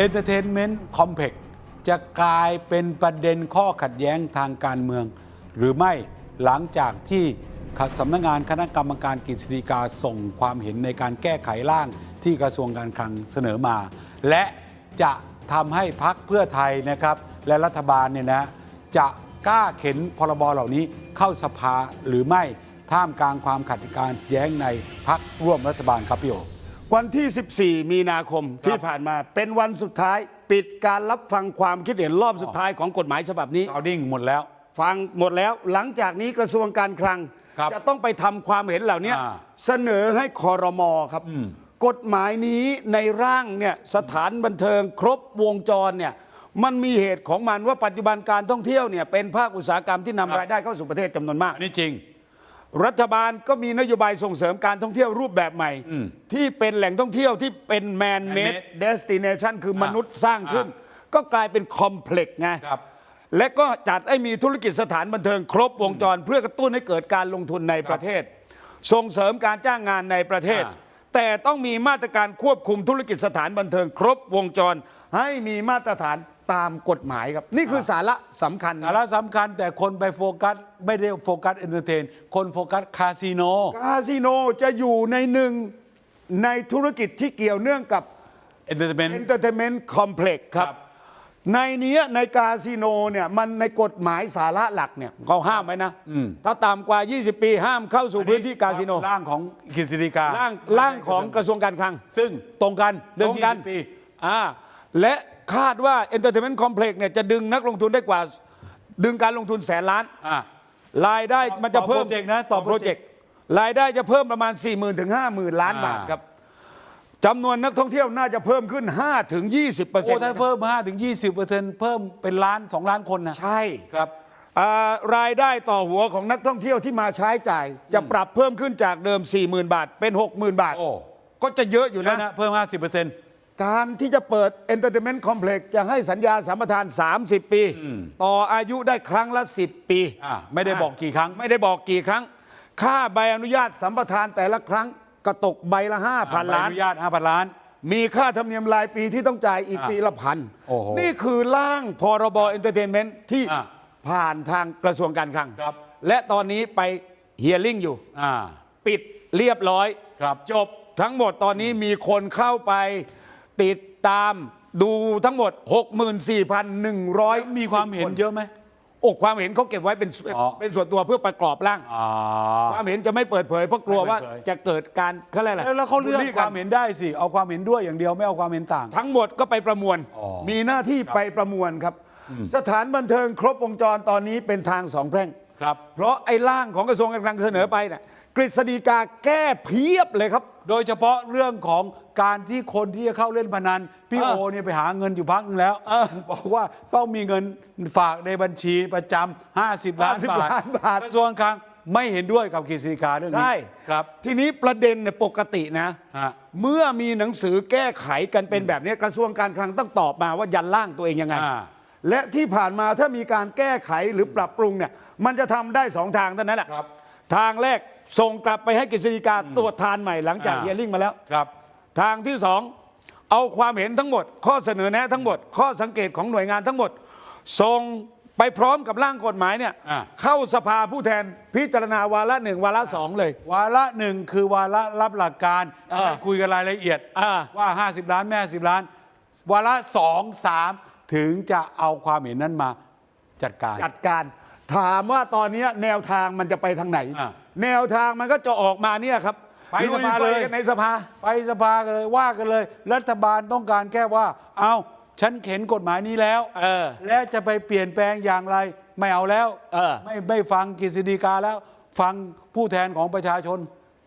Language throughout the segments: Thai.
Entertainment Complex จะกลายเป็นประเด็นข้อขัดแย้งทางการเมือง หรือไม่หลังจากที่สำนักงานคณะกรรมการกฤษฎีกาส่งความเห็นในการแก้ไขร่างที่กระทรวงการคลังเสนอมา และจะทำให้พักเพื่อไทยนะครับ และรัฐบาลเนี่ยนะจะกล้าเข็นพรบเหล่านี้เข้าสภาหรือไม่ท่ามกลางความขัดแย้งในพักร่วมรัฐบาลครับพี่โอ วันที่ 14 มีนาคมที่ผ่านมาเป็นวันสุดท้าย ปิดการรับฟังความคิดเห็นรอบสุดท้ายของกฎหมายฉบับนี้ เอาดิ้งหมดแล้ว ฟังหมดแล้วหลังจากนี้กระทรวงการคลัง ครับจะต้องไปทำความเห็นเหล่านี้อ่า เสนอให้คอรมอครับ กฎหมายนี้ในร่างเนี่ยสถานบันเทิงครบวงจรเนี่ยมันมีเหตุของมันว่าปัจจุบันการท่องเที่ยวเนี่ยเป็นภาคอุตสาหกรรมที่นำรายได้เข้าสู่ประเทศจำนวนมาก อันนี้จริง รัฐบาลก็มีนโยบายส่งเสริมการท่องเที่ยวรูปแบบใหม่ ที่เป็นแหล่งท่องเที่ยวที่เป็นแมนเมด Man-made เดสติเนชันคือมนุษย์สร้างขึ้น ก็กลายเป็นคอมเพล็กซ์ไงครับและก็จัดให้มีธุรกิจสถานบันเทิงครบวงจร เพื่อกระตุ้นให้เกิดการลงทุนในประเทศ ส่งเสริมการจ้างงานในประเทศอ่าแต่ต้องมีมาตรการควบคุมธุรกิจสถานบันเทิงครบวงจร ให้มีมาตรฐาน ตามกฎหมายครับ นี่คือสาระสำคัญ สาระสำคัญแต่คนไปโฟกัส ไม่ได้โฟกัสเอนเตอร์เทน คนโฟกัสคาสิโน คาสิโนจะอยู่ในหนึ่งในธุรกิจที่เกี่ยวเนื่องกับเอนเตอร์เทนเมนต์ Entertainment Complex ครับครับ ในเนี้ยในคาสิโนเนี่ยมันในกฎหมายสาระหลักเนี่ยเขาห้ามไว้นะ ถ้าต่ำกว่า 20 ปีห้ามเข้าสู่พื้นที่คาสิโนร่างของกฤษฎีการ่างร่างของกระทรวงการคลัง ซึ่งตรงกันเรื่องตรงกัน20ปีอ่าและ คาดว่า Entertainment Complex เนี่ยจะดึงนักลงทุนได้กว่า ดึงการลงทุนแสนล้าน อะ รายได้มันจะต่อเพิ่มโปรเจกต์นะต่อโปรเจกต์ รายได้จะเพิ่มประมาณ 4 0 0 0 0ถึง50,000 ล้านอ่าบาทครับจำนวนนักท่องเที่ยวน่าจะเพิ่มขึ้น 5 ถึง 20เปอร์เซ็โอ้นต์ถ้าเพิ่ม5ถึง20เปอร์เซ็นต์เพิ่มเป็นล้าน 2 ล้านคนนะใช่ครับ อ่ารายได้ต่อหัวของนักท่องเที่ยวที่มาใช้จ่าย จะปรับเพิ่มขึ้นจากเดิม 40,000 บาทเป็น 60,000 บาท โอ้ก็จะเยอะอยู่เยอะนะนะเพิ่ม 50เปอร์เซ็นต์ การที่จะเปิด Entertainment Complex จะให้สัญญาสัมปทาน 30 ปี ต่ออายุได้ครั้งละ 10 ปี อะไม่ได้บอกกี่ครั้ง ไม่ได้บอกกี่ครั้ง ค่าใบอนุญาตสัมปทานแต่ละครั้งก็ตกใบละ 5,000 ล้านใบอนุญาต5,000ล้าน มีค่าธรรมเนียมรายปีที่ต้องจ่ายอีกอะปีละพัน โอ้โหนี่คือร่างพรบเอนเตอร์เทนเมนต์ที่อะผ่านทางกระทรวงการคลัง ครับ และตอนนี้ไปเฮียริ่งอยู่ อ่า ปิดเรียบร้อย ครับ จบทั้งหมดตอนนี้มีคนเข้าไป ติดตามดูทั้งหมด 64,100มีความเห็นเยอะไหมโอ้ความเห็นเขาเก็บไว้เป็นอ๋อเป็นส่วนตัวเพื่อประกอบร่างอ่าความเห็นจะไม่เปิดเผยเพราะกลัวว่าไม่เปิดเผยจะเกิดการเขาเรียกอะไรแล้วเขาเลือกบูลลี่คกัวามเห็นได้สิเอาความเห็นด้วยอย่างเดียวไม่เอาความเห็นต่าง ทั้งหมดก็ไปประมวลอ๋อมีหน้าที่ไปประมวลครับ สถานบันเทิงครบวงจรตอนนี้เป็นทางสองแพร่ง ครับ เพราะไอ้ร่างของกระทรวงการคลังเสนอไปน่ะกฤษฎีกาแก้เพียบเลยครับ โดยเฉพาะเรื่องของการที่คนที่จะเข้าเล่นพนัน พี่เออโอเนี่ยไปหาเงินอยู่พักหนึงแล้วเออบอกว่าต้องมีเงินฝากในบัญชีประจำ50 ล้าน50บาทล้านบาท กระทรวงการคลังไม่เห็นด้วยกับกฤษฎีกาเรื่องนี้ใช่ครับทีนี้ประเด็นเนี่ยปกตินะ ฮะ เมื่อมีหนังสือแก้ไขกันเป็นแบบนี้กระทรวงการคลังต้องตอบมาว่ายันร่างตัวเองยังไง อ่า และที่ผ่านมาถ้ามีการแก้ไขหรือปรับปรุงเนี่ยมันจะทำได้สองทางเท่านั้นแหละครับทางแรกส่งกลับไปให้กฤษฎีกาตรวจทานใหม่หลังจากอ่า เฮียริ่งมาแล้ว ครับ ทางที่สองเอาความเห็นทั้งหมด ข้อเสนอแนะทั้งหมด ข้อสังเกตของหน่วยงานทั้งหมดส่งไปพร้อมกับร่างกฎหมายเนี่ยอ่า เข้าสภาผู้แทนพิจารณาวาระหนึ่งวาระสองเลย วาระหนึ่งคือวาระรับหลักการอ่าไปคุยกันรายละเอียดอ่า ว่า 50 ล้านแม่50ล้าน วาระสองสาม ถึงจะเอาความเห็นนั้นมาจัดการ จัดการ ถามว่าตอนนี้แนวทางมันจะไปทางไหน อ่าแนวทางมันก็จะออกมาเนี่ยครับไปสภาเลยไฟกันในสภา ไปสภากันเลยว่ากันเลย รัฐบาลต้องการแค่ว่า เอาฉันเข็นกฎหมายนี้แล้วเออและจะไปเปลี่ยนแปลงอย่างไร ไม่เอาแล้วเออ ไม่ไม่ฟังกฤษฎีกาแล้ว ฟังผู้แทนของประชาชน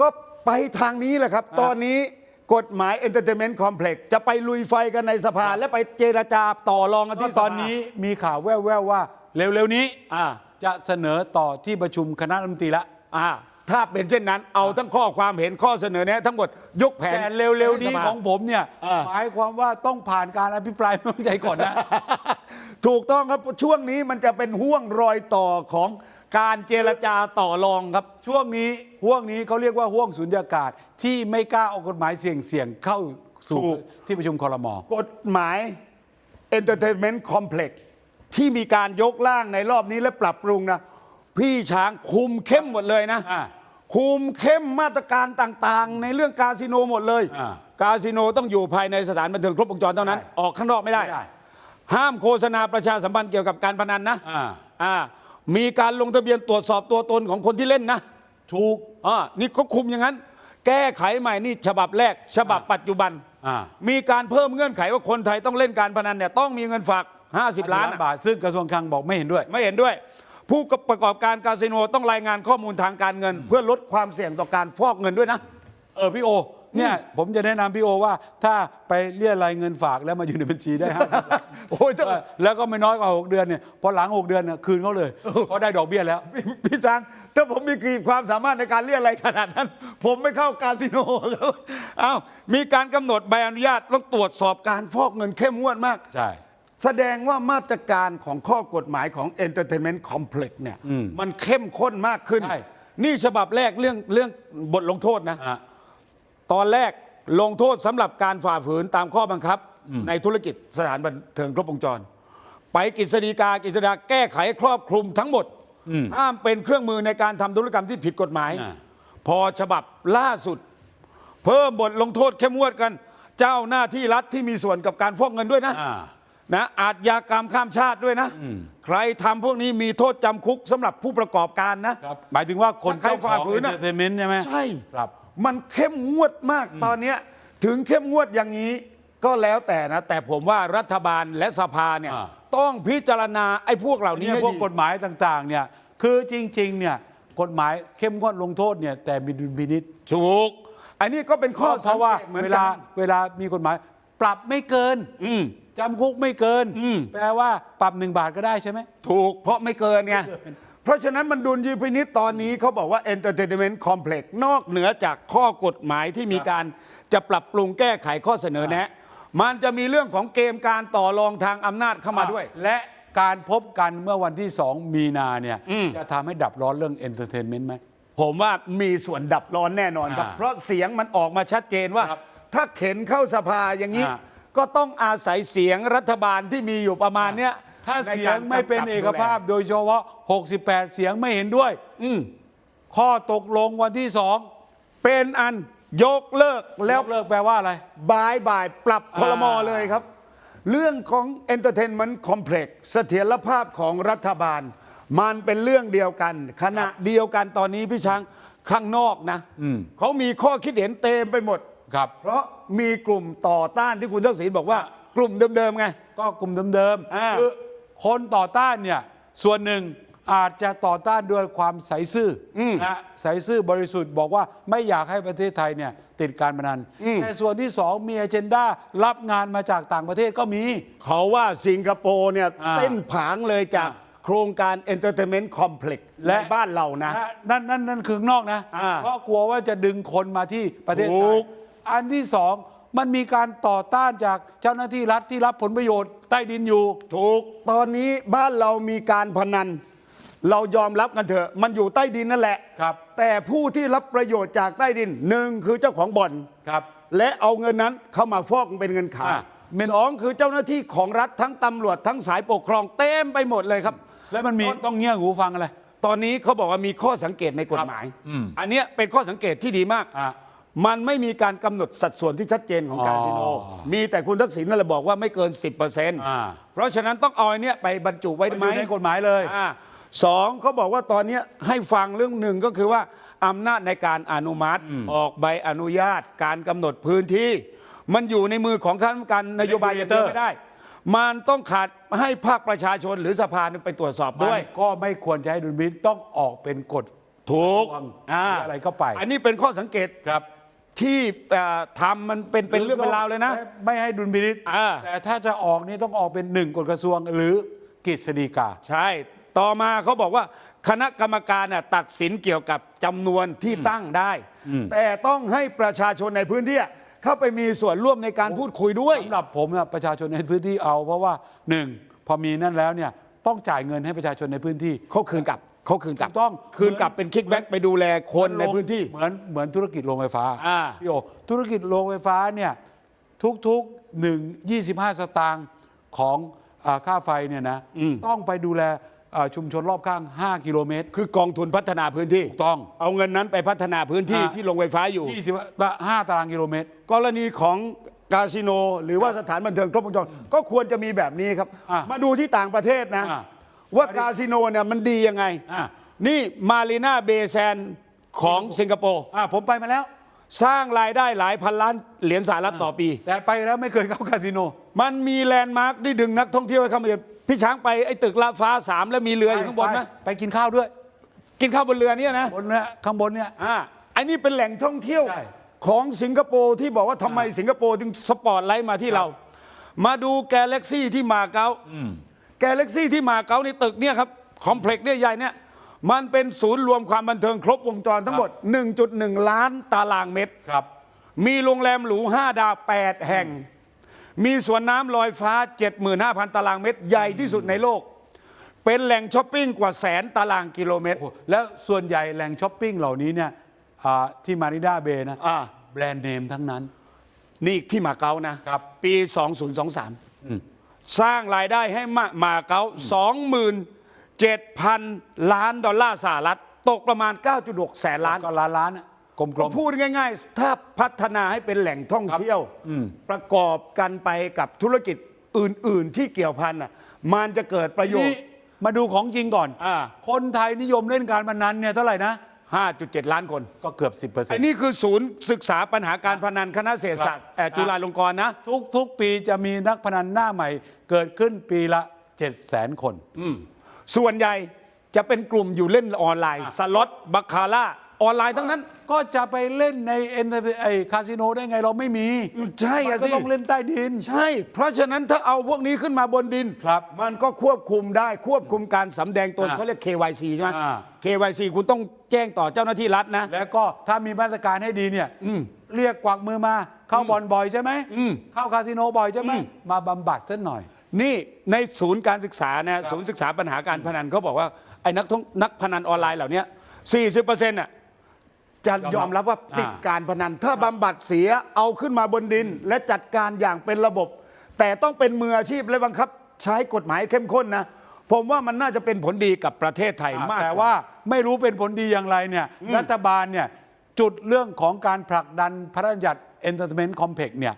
ก็ไปทางนี้แหละครับอ่าตอนนี้ กฎหมาย Entertainment Complex จะไปลุยไฟกันในสภา และไปเจรจาต่อรองกันก็ที่ตอนนี้มีข่าวแว่วๆว่าเร็วๆนี้อ่าจะเสนอต่อที่ประชุมคณะรัฐมนตรีละอ่าถ้าเป็นเช่นนั้นเอาทั้งข้อความเห็นข้อเสนอแนะทั้งหมดยกแผนแต่เร็วๆนี้ของผมเนี่ยอ่า หมายความว่าต้องผ่านการอภิปรายไม่ไว้ใจก่อนนะ ถูกต้องครับช่วงนี้มันจะเป็นห่วงรอยต่อของ การเจรจาต่อรองครับ ช่วงนี้ห่วงนี้เขาเรียกว่าห่วงสุญญากาศที่ไม่กล้าเอากฎหมายเสี่ยงๆเข้าสู่ถูก ที่ประชุมคอรมอ กฎหมาย Entertainment Complex ที่มีการยกร่างในรอบนี้และปรับปรุงนะ พี่ช้างคุมเข้มหมดเลยนะ อ่าคุมเข้มมาตรการต่างๆ ในเรื่องคาสิโนหมดเลย อ่าคาสิโนต้องอยู่ภายในสถานบันเทิงครบวงจรเท่านั้น ใช่ออกข้างนอกไม่ได้ ไม่ได้ห้ามโฆษณาประชาสัมพันธ์เกี่ยวกับการพนันนะอ่า อ่า มีการลงทะเบียนตรวจสอบตัวตนของคนที่เล่นนะ ถูกอ่านี่เขาคุมอย่างนั้น แก้ไขใหม่นี่ฉบับแรก ฉบับปัจจุบัน อ่ามีการเพิ่มเงื่อนไขว่าคนไทยต้องเล่นการพนันเนี่ยต้องมีเงินฝาก 50 ล้านอะบาทซึ่งกระทรวงคลังบอกไม่เห็นด้วย ไม่เห็นด้วย ผู้ประกอบการคาสิโนต้องรายงานข้อมูลทางการเงิน เพื่อลดความเสี่ยงต่อการฟอกเงินด้วยนะเออพี่โอ เนี่ยผมจะแนะนำพี่โอว่า ถ้าไปเรียรายเงินฝากแล้วมาอยู่ในบัญชีได้ห้าโอ้ยถ้าแล้วก็ไม่น้อยกว่า 6 เดือนเนี่ยพอหลัง 6 เดือนเนี่ยคืนเขาเลยเพราะได้ดอกเบี้ยแล้ว พี่พี่จังถ้าผมมีขีดความสามารถในการเรียกอะไรขนาดนั้น ผมไม่เข้าคาสิโนแล้วอ้าวมีการกำหนดใบอนุญาตต้องตรวจสอบการฟอกเงินเข้มงวดมาก ใช่ แสดงว่ามาตรการของข้อกฎหมายของ Entertainment Complex เนี่ย มันเข้มข้นมากขึ้น ใช่นี่ฉบับแรกเรื่องเรื่องบทลงโทษนะ อะ ตอนแรกลงโทษสำหรับการฝ่าฝืนตามข้อบังคับ ในธุรกิจสถานบันเทิงครบวงจร ไปกฤษฎีกากฤษฎีกาแก้ไขครอบคลุมทั้งหมดห้ามเป็นเครื่องมือในการทำธุรกรรมที่ผิดกฎหมายอ่าพอฉบับล่าสุด เพิ่มบทลงโทษเข้มงวดกัน เจ้าหน้าที่รัฐที่มีส่วนกับการฟอกเงินด้วยนะอ่านะอาจยากรรมข้ามชาติด้วยนะ ใครทำพวกนี้มีโทษจำคุกสำหรับผู้ประกอบการนะครับหมายถึงว่าคนถ้าใครเจ้าขฝ่าองฝืเอนนน่ะเตอร์เทนเมนต์ใช่ไหมใช่ครับ มันเข้มงวดมากตอนเนี้ยถึงเข้มงวดอย่างนี้ก็แล้วแต่นะ แต่ผมว่ารัฐบาลและสภาเนี่ยอ่า ต้องพิจารณาไอ้พวกเหล่านี้เนี่ยให้พวกดี กฎหมายต่างๆเนี่ยคือจริงๆเนี่ยกฎหมายเข้มงวดลงโทษเนี่ยแต่มีดุลพินิษถูกอันนี้ก็เป็นเพข้อราะเพสังราะว่าเกตเหมือนเวกัลานเวลามีกฎหมาย ปรับไม่เกินอืม จำคุกไม่เกิน อืม แปลว่าปรับหนึ่งบาทก็ได้ใช่ไหม ถูกเพราะไม่เกินไงเพ ราะฉะนั้นมันดุลยพินิษตอนนี้เขาบอกว่า Entertainment Complex นอกเหนือจากข้อกฎหมายที่มีการจะปรับปรุงแก้ไขข้อเสนอแนะ มันจะมีเรื่องของเกมการต่อรองทางอำนาจเข้ามาด้วย และการพบกันเมื่อวันที่ 2 มีนาเนี่ยอืมจะทำให้ดับร้อนเรื่องเอนเตอร์เทนเมนต์ไหมผมว่ามีส่วนดับร้อนแน่นอนครับอ่าเพราะเสียงมันออกมาชัดเจนว่าครับถ้าเข็นเข้าสภาอย่างนี้อ่าก็ต้องอาศัยเสียงรัฐบาลที่มีอยู่ประมาณเนี้ย ถ้าในเสียกางรไม่เป็นำบเอกภาพดูแลโดยเฉพาะ 68 เสียงไม่เห็นด้วย อืมข้อตกลงวันที่สองเป็นอันยกเลิกแล้แล้ววเลิกแปลว่าอะไรบายบายปรับคลมออ่าเลยครับ เรื่องของ Entertainment Complex เสถียรภาพของรัฐบาล มันเป็นเรื่องเดียวกัน ขณะเดียวกันตอนนี้พี่ช้างข้างนอกนะเขามีข้อคิดเห็นเต็มไปหมดครับ เพราะมีกลุ่มต่อต้านที่คุณทักษิณบอกว่า กลุ่มเดิมๆไง ก็กลุ่มเดิมอ่าๆคือ คนต่อต้านเนี่ยส่วนหนึ่งอาจจะต่อต้านด้วยความใสซื่ออนะใสซื่อบริสุทธิ์บอกว่าไม่อยากให้ประเทศไทยเนี่ยติดการพนันแต่ส่วนที่สองมีอเจนดารับงานมาจากต่างประเทศก็มี เขาว่าสิงคโปร์เนี่ยอ่าเต้นผางเลยจากอ่าโครงการ Entertainment Complex และในบ้านเรานะนะ นั่นนั่นนั่นคือนอกนะอ่าเพราะกลัวว่าจะดึงคนมาที่ประเทศไทถูยกอันที่สองมันมีการต่อต้านจากเจ้าหน้าที่รัฐที่รับผลประโยชน์ ใต้ดินอยู่ ถูกตอนนี้บ้านเรามีการพนัน เรายอมรับกันเถอะ มันอยู่ใต้ดินนั่นแหละครับ แต่ผู้ที่รับประโยชน์จากใต้ดินหนึ่งคือเจ้าของบ่อน ครับ และเอาเงินนั้นเข้ามาฟอกเป็นเงินขาวอ่าเป็นสองคือเจ้าหน้าที่ของรัฐทั้งตำรวจทั้งสายปกครองเต็มไปหมดเลยครับ แล้วมันมีต้องเงี่ยหูฟังอะไร ตอนนี้เขาบอกว่ามีข้อสังเกตในกฎหมาย อันเนี้ยเป็นข้อสังเกตที่ดีมาก อะ มันไม่มีการกำหนดสัดส่วนที่ชัดเจนของคาสิโนอ๋อมีแต่คุณทักษิณนั่นแหละบอกว่าไม่เกิน 10%อ่าเพราะฉะนั้นต้องเอาอันเนี้ยไปบรรจุไว้มันไหอมยู่ในกฎหมายเลย อ่าสองเขาบอกว่าตอนเนี้ยให้ฟังเรื่องหนึ่งก็คือว่าอำนาจในการอนุมัติออกใบอนุญาตการกำหนดพื้นที่ มันอยู่ในมือของคณะกรรมการนโยบายอย่างเดียวไม่ได้ มันต้องขาดให้ภาคประชาชนหรือสภาไปตรวจสอบด้ด้ววยย ก็ไม่ควรจะให้ดุลพินิจต้องออกเป็นกฎถูกกระทรวงอ่าหรืออะไรก็ไป อันนี้เป็นข้อสังเกต ครับ ที่เอ่อทำมันเป็นเป็นเรื่องเป็นราวเลยนะ ไม่ไม่ให้ดุลพินิจอ่า แต่ถ้าจะออกนี่ต้องออกเป็นหนึ่งกฎกระทรวงหรือกฤษฎีกา ใช่ ต่อมาเขาบอกว่าคณะกรรมการน่ะตัดสินเกี่ยวกับจำนวนที่ตั้งได้ แต่ต้องให้ประชาชนในพื้นที่เข้าไปมีส่วนร่วมในการพูดคุยด้วย สำหรับผมนะประชาชนในพื้นที่เอา เพราะว่าหนึ่งพอมีนั่นแล้วเนี่ยต้องจ่ายเงินให้ประชาชนในพื้นที่เขาคืนกลับ เขาคืนกลับถูกต้องคืนกลับเป็นคิกแบ็กไปดูแลคนในพื้นที่ เหมือนเหมือนธุรกิจโรงไฟฟ้าอ่า พี่โอธุรกิจโรงไฟฟ้าเนี่ยทุกๆหนึ่ง25สตางค์ของอาค่าไฟเนี่ยนะต้องไปดูแลอ่าชุมชนรอบข้าง 5 กิโลเมตร คือกองทุนพัฒนาพื้นที่ถูกต้องเอาเงินนั้นไปพัฒนาพื้นที่อ่า ที่ลงไฟฟ้าอยู่25ตารางกิโลเมตร กรณีของคาสิโน หรือว่าสถานบันเทิงครบวงจรก็ควรจะมีแบบนี้ครับ อะมาดูที่ต่างประเทศนะ อะ ว่าคาสิโนเนี่ยมันดียังไง อะ นี่มารีนาเบย์แซนของสิงคโปร์อ่าผมไปมาแล้ว สร้างรายได้หลายพันล้านเหรียญสหรัฐต่อปี แต่ไปแล้วไม่เคยเข้าคาสิโน มันมีแลนด์มาร์คที่ดึงนักท่องเที่ยวให้เข้ามาเห็นพี่ช้างไปไอ้ตึกลาดฟ้าสามแล้วมีเรืออยู่ข้างบนไหมไปไปกินข้าวด้วย กินข้าวบนเรือเนี่ยนะ บนเนี่ยข้างบนเนี่ย อ่าไอ้นี่เป็นแหล่งท่องเที่ยวใช่ของสิงคโปร์ที่บอกว่าทำไมสิงคโปร์ถึงสปอร์ตไลท์มาที่เรา มาดูแกลเล็กซี่ที่มาเก๊าแกลเล็กซี่ที่มาเก๊าในตึกเนี่ยครับคอมเพล็กซ์เนี่ยใหญ่เนี่ยมันเป็นศูนย์รวมความบันเทิงครบวงจรทั้งหมด 1.1 ล้านตารางเมตร ครับ มีโรงแรมหรู 5 ดาว 8 แห่ง มีสวนน้ำลอยฟ้า 75,000 ตารางเมตร ใหญ่ที่สุดในโลก เป็นแหล่งช้อปปิ้งกว่าแสนตารางกิโลเมตร โอ้แล้วส่วนใหญ่แหล่งช้อปปิ้งเหล่านี้เนี่ยอ่าที่มาริดาเบย์นะอ่า แบรนด์เนมทั้งนั้น นี่ที่มาเก๊านะครับ ปี 2023 สร้างรายได้ให้มามาเก๊า27,000 ล้านดอลลาร์สหรัฐ ตกประมาณ 9.6 แสนล้าน ก็ล้านล้านๆอะกลมก็พูดง่ายๆ ถ้าพัฒนาให้เป็นแหล่งท่องเที่ยว ประกอบกันไปกับธุรกิจอื่น ๆ ที่เกี่ยวพันอะมันจะเกิดประๆโยทีชนี่น์ มาดูของจริงก่อนอ่าคนไทยนิยมเล่นการพนันเนี่ยเท่าไหร่นะ 5.7 ล้านคนก็เกือบ 10%เปอร์เซ็นไอ้ต์นี่คือศูนย์ศึกษาปัญหาการพนันคณะเศรษฐศาสตร์ครับเอ่อจุฬาลงกรณ์นะ ทุกทุกปีจะมีนักพนันหน้าใหม่ เกิดขึ้นปีละ 7 0 0 0 0 0 คน ส่วนใหญ่จะเป็นกลุ่มอยู่เล่นออนไลน์ สล็อตบัคคาร่า ออนไลน์ทั้งนั้นก็จะไปเล่นในเอ็นไอคาสิโนได้ไงเราไม่มีใช่มัอะนก็สิต้องเล่นใต้ดิน ใช่ เพราะฉะนั้นถ้าเอาพวกนี้ขึ้นมาบนดิน ครับมันก็ควบคุมได้ควบคุมการสำแดงตนอ่าเขาเรียก KYC ใช่ไหม อ่า KYC คุณต้องแจ้งต่อเจ้าหน้าที่รัฐนะ แล้วก็ถ้ามีมาตรการให้ดีเนี่ยเรียกกวักมือมาเข้าบ่อนบ่อยใช่ไหมเข้าคาสิโนบ่อยใช่ไหมมาบำบัดสักหน่อย นี่ในศูนย์การศึกษานะศูนย์ศึกษาปัญหาการพนันเขาบอกว่าไอ้นักท่องนักพนันออนไลน์เหล่านี้40%อะ จะยอมรับว่าติดอ่าการพนัน ถ้าบำบัดเสียเอาขึ้นมาบนดิน และจัดการอย่างเป็นระบบ แต่ต้องเป็นมืออาชีพและบังคับ ใช้กฎหมายเข้มข้นนะ ผมว่ามันน่าจะเป็นผลดีกับประเทศไทยมาก แต่กว่าไม่รู้เป็นผลดีอย่างไรเนี่ยรัฐบาลเนี่ยจุดเรื่องของการผลักดันพระราชบัญญัติ Entertainment Complex เนี่ย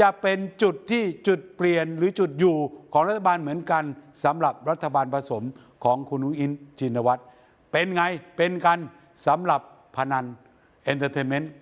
จะเป็นจุดที่จุดเปลี่ยนหรือจุดอยู่ของรัฐบาลเหมือนกันสำหรับรัฐบาลผสมของคุณอุ้งอินจินวัตรเป็นไงเป็นกันสำหรับพนัน Entertainment